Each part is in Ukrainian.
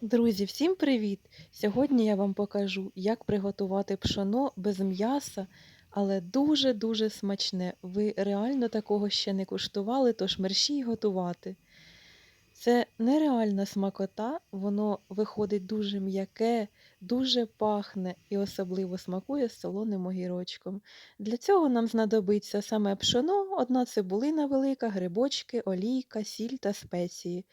Друзі, всім привіт! Сьогодні я вам покажу, як приготувати пшоно без м'яса, але дуже-дуже смачне. Ви реально такого ще не куштували, тож мерщій готувати. Це нереальна смакота, воно виходить дуже м'яке, дуже пахне і особливо смакує з солоним огірочком. Для цього нам знадобиться саме пшоно, одна цибулина велика, грибочки, олійка, сіль та спеції.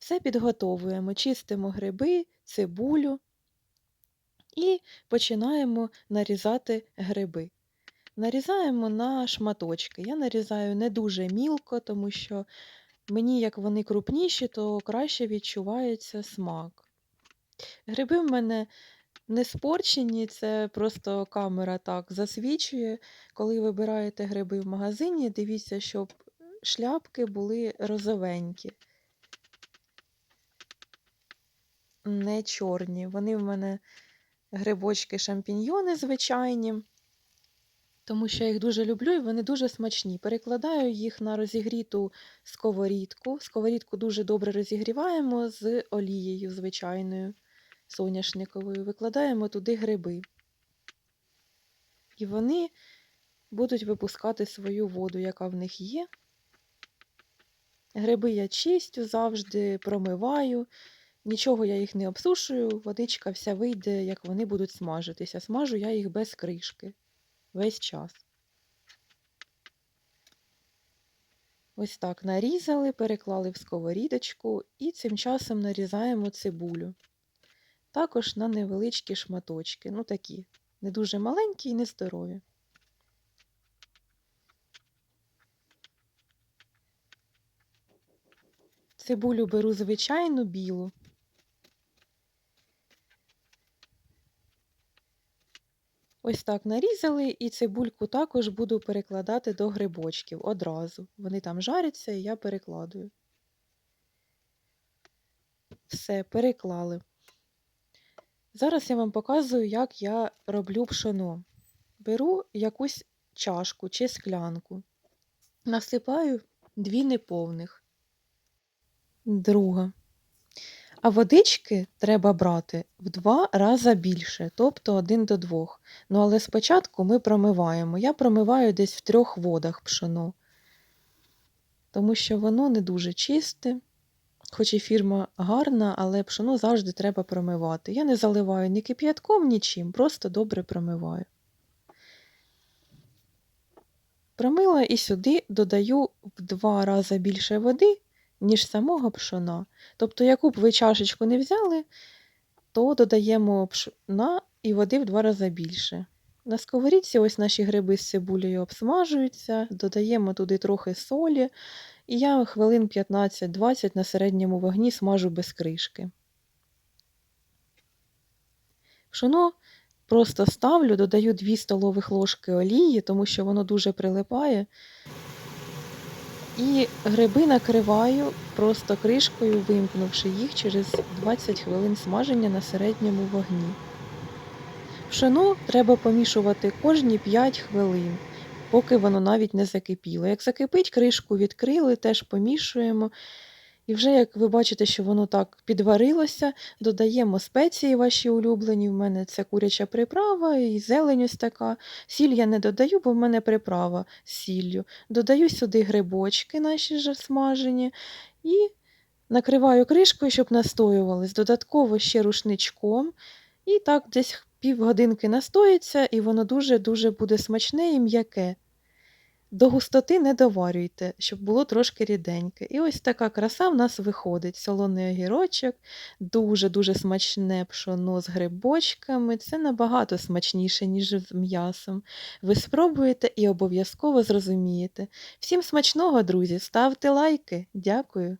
Все підготовуємо, чистимо гриби, цибулю і починаємо нарізати гриби. Нарізаємо на шматочки. Я нарізаю не дуже мілко, тому що мені, як вони крупніші, то краще відчувається смак. Гриби в мене не спорчені, це просто камера так засвічує. Коли вибираєте гриби в магазині, дивіться, щоб шляпки були розовенькі. Не чорні. Вони в мене грибочки шампіньйони звичайні, тому що я їх дуже люблю і вони дуже смачні. Перекладаю їх на розігріту сковорідку. Сковорідку дуже добре розігріваємо з олією звичайною соняшниковою. Викладаємо туди гриби. І вони будуть випускати свою воду, яка в них є. Гриби я чистю завжди, промиваю. Нічого я їх не обсушую, водичка вся вийде, як вони будуть смажитися. Смажу я їх без кришки весь час. Ось так нарізали, переклали в сковорідочку і цим часом нарізаємо цибулю. Також на невеличкі шматочки, ну такі, не дуже маленькі і не здорові. Цибулю беру звичайну білу. Ось так нарізали, і цибульку також буду перекладати до грибочків одразу. Вони там жаряться, і я перекладую. Все, переклали. Зараз я вам показую, як я роблю пшоно. Беру якусь чашку чи склянку, насипаю дві неповних, друга. А водички треба брати в два рази більше, тобто один до двох. Ну, але спочатку ми промиваємо. Я промиваю десь в трьох водах пшоно, тому що воно не дуже чисте. Хоч і фірма гарна, але пшоно завжди треба промивати. Я не заливаю ні кип'ятком, нічим, просто добре промиваю. Промила і сюди додаю в два рази більше води, ніж самого пшона. Тобто, яку б ви чашечку не взяли, то додаємо пшона і води в два рази більше. На сковорідці ось наші гриби з цибулею обсмажуються, додаємо туди трохи солі, і я хвилин 15-20 на середньому вогні смажу без кришки. Пшоно просто ставлю, додаю 2 столових ложки олії, тому що воно дуже прилипає. І гриби накриваю просто кришкою, вимкнувши їх через 20 хвилин смаження на середньому вогні. Пшено треба помішувати кожні 5 хвилин, поки воно навіть не закипіло. Як закипить, кришку відкрили, теж помішуємо. І вже, як ви бачите, що воно так підварилося, додаємо спеції ваші улюблені. В мене це куряча приправа і зелень ось така. Сіль я не додаю, бо в мене приправа з сіллю. Додаю сюди грибочки наші ж смажені і накриваю кришкою, щоб настоювались. Додатково ще рушничком. І так десь півгодинки настоїться, і воно дуже-дуже буде смачне і м'яке. До густоти не доварюйте, щоб було трошки ріденьке. І ось така краса в нас виходить. Солоний огірочок, дуже-дуже смачне пшоно з грибочками. Це набагато смачніше, ніж з м'ясом. Ви спробуєте і обов'язково зрозумієте. Всім смачного, друзі! Ставте лайки. Дякую!